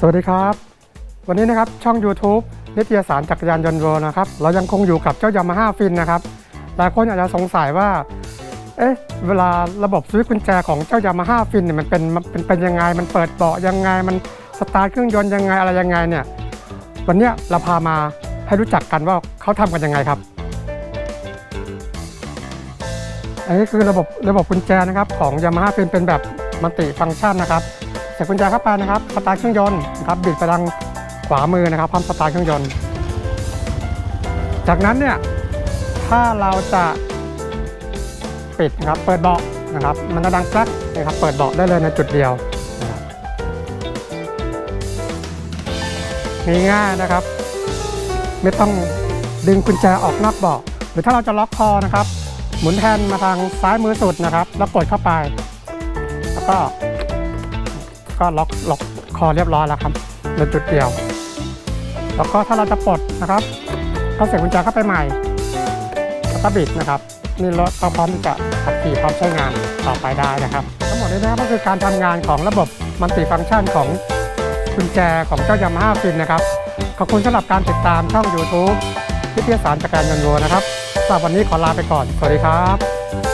สวัสดีครับ วันนี้นะครับช่อง YouTube นิตยสารจักรยานยนต์โรนะครับ เรายังคงอยู่กับเจ้ายามาฮ่าฟินนะครับ หลายคนอาจจะสงสัยว่า เอ๊ะ เวลาระบบสวิตช์กุญแจของเจ้ายามาฮ่าฟินเนี่ยมันเป็นมันเป็นเป็นยังไง มันเปิดเบาะยังไง มันสตาร์ทเครื่องยนต์ยังไงอะไรยังไงเนี่ย วันเนี้ยเราพามาให้รู้จักกันว่าเขาทำกันยังไงครับ อันนี้คือระบบระบบกุญแจนะครับของ Yamaha เป็นเป็นแบบมัลติฟังก์ชันนะครับ ใส่กุญแจเข้าไปนะครับสตาร์ทเครื่องยนต์นะครับบิดไปทางขวามือนะครับพร้อมสตาร์ทเครื่องยนต์ จากนั้นเนี่ยถ้าเราจะปิดนะครับเปิดเบาะนะครับ มันจะดังแกรกนะครับเปิดเบาะได้เลยในจุดเดียวง่ายๆนะครับ ไม่ต้องดึงกุญแจออกนอกเบาะหรือถ้าเราจะล็อกคอนะครับ หมุนแฮนมาทางซ้ายมือสุดนะครับ แล้วกดเข้าไป แล้วก็ ก็ล็อกล็อกคอเรียบร้อยแล้วครับในจุดเดียว แล้วก็ถ้าเราจะปลดนะครับก็เสียบกุญแจเข้าไปใหม่แล้วก็บิดนะครับ นี่รถก็พร้อมจะขับขี่พร้อมใช้งานต่อไปได้นะครับ ทั้งหมดนี้นะครับก็คือการทำงานของระบบมัลติฟังก์ชันของกุญแจของเจ้ายามาฮ่าฟินนะครับ ขอบคุณสำหรับการติดตามช่อง YouTube วิทยาสารจักรยานยนต์โรนะครับสำหรับวันนี้ขอลาไปก่อน สวัสดีครับ